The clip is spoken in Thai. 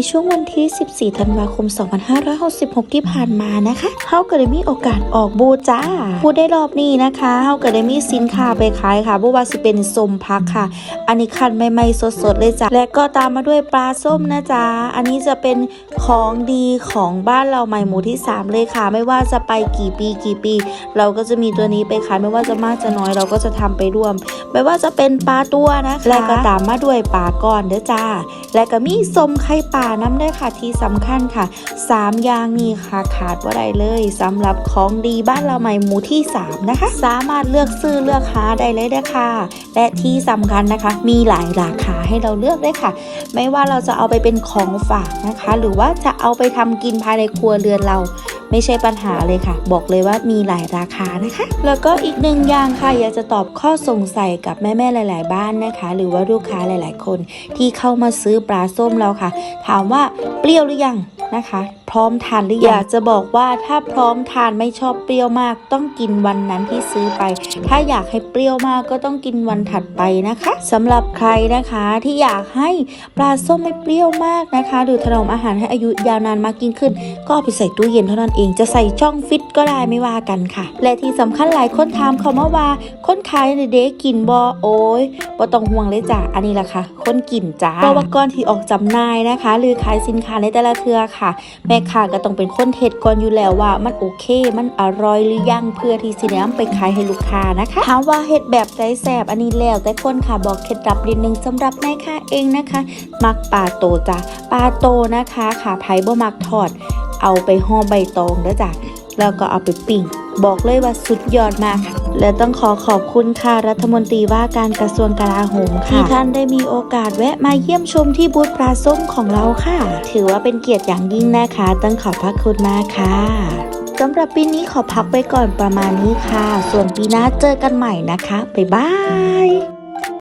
ในช่วงวันที่ 14 ธันวาคม 2566 ที่ผ่านมานะคะเฮาก็ได้มีโอกาสออกบูจ้าบูได้รอบนี้นะคะเฮาก็ได้มีสินค้าไปขายค่ะบ่ว่าสิเป็นส้มพักค่ะ อันนี้คันใหม่ๆสดๆเลยจ้ะ และก็ตามมาด้วยปลาส้มนะจ๊ะ อันนี้จะเป็นของดีของบ้านเราใหม่หมู่ที่ 3 เลยค่ะ ไม่ว่าจะไปกี่ปีกี่ปี เราก็จะมีตัวนี้ไปขายไม่ว่าจะมากจะน้อยเราก็จะทำไปร่วม ไม่ว่าจะเป็นปลาตัวนะคะ และก็ตามมาด้วยปลาก้อนเด้อจ้า และก็มีส้มไข่ป่าน้ำได้ค่ะที่สำคัญค่ะ 3 อย่างนี้ค่ะขาดว่าใดเลยสำหรับของดีบ้านเราใหม่หมู่ที่ 3 นะคะ สามารถเลือกซื้อเลือกหาได้เลยเด้ค่ะและที่สำคัญนะคะ มีหลายราคาให้เราเลือกได้ค่ะ ไม่ว่าเราจะเอาไปเป็นของฝากนะคะ หรือว่าจะเอาไปทำกินภายในครัวเรือนเรา ไม่ใช่ปัญหาเลยค่ะ บอกเลยว่ามีหลายราคานะคะ แล้วก็อีกหนึ่งอย่างค่ะอยากจะตอบข้อสงสัยกับแม่ๆหลาย ๆ บ้านนะคะ หรือว่าลูกค้าหลาย ๆ คนที่เข้ามาซื้อปลาส้มเราค่ะ ถามว่าเปรี้ยวหรือยัง นะคะ พร้อมทานหรือยังอยากจะบอกว่าถ้าพร้อมทานไม่ชอบเปรี้ยวมาก ต้องกินวันนั้นที่ซื้อไป ถ้าอยากให้เปรี้ยวมากก็ต้องกินวันถัดไปนะคะสำหรับใครนะคะที่อยากให้ปลาส้มไม่เปรี้ยวมากนะคะ หรือถนอมอาหารให้อายุยาวนานมากยิ่งขึ้น ก็เอาไปใส่ตู้เย็นเท่านั้นเองจะใส่ช่องฟิตก็ได้ไม่ว่ากันค่ะ และที่สำคัญหลายคนถามเขามาว่าคนขายในเด็กกินบอโอ้ยบ่ต้องห่วงเลยจ้ะอันนี้แหละค่ะคนกินจ้าเพราะว่าก่อนที่ออกจำหน่ายนะคะ หรือขายสินค้าในแต่ละเทือค่ะแม่ค้าก็ต้องเป็นคนเทศก่อนอยู่แล้วว่ามันโอเค มันอร่อยหรือยังเพื่อที่สินำไปขายให้ลูกค้านะคะถามว่าเฮ็ดแบบใจแสบอันนี้แล้วแต่คนค่ะบอกเคล็ดลับนิดนึงสำหรับแม่ค้าเองนะคะ มักปลาโตจ้ะปลาโตนะคะค่ะไผบ่มักทอด เอาไปห่อใบตองเด้อจ้ะแล้วก็เอาไปปิ้ง บอกเลยว่าสุดยอดมากค่ะ และต้องขอขอบคุณค่ะรัฐมนตรีว่าการกระทรวงกลาโหมค่ะที่ท่านได้มีโอกาสแวะมาเยี่ยมชมที่บูธปลาส้มของเราค่ะ ถือว่าเป็นเกียรติอย่างยิ่งนะคะ ต้องขอบพระคุณมากค่ะสำหรับปีนี้ขอพักไปก่อนประมาณนี้ค่ะ ส่วนปีหน้าเจอกันใหม่นะคะ บ๊ายบาย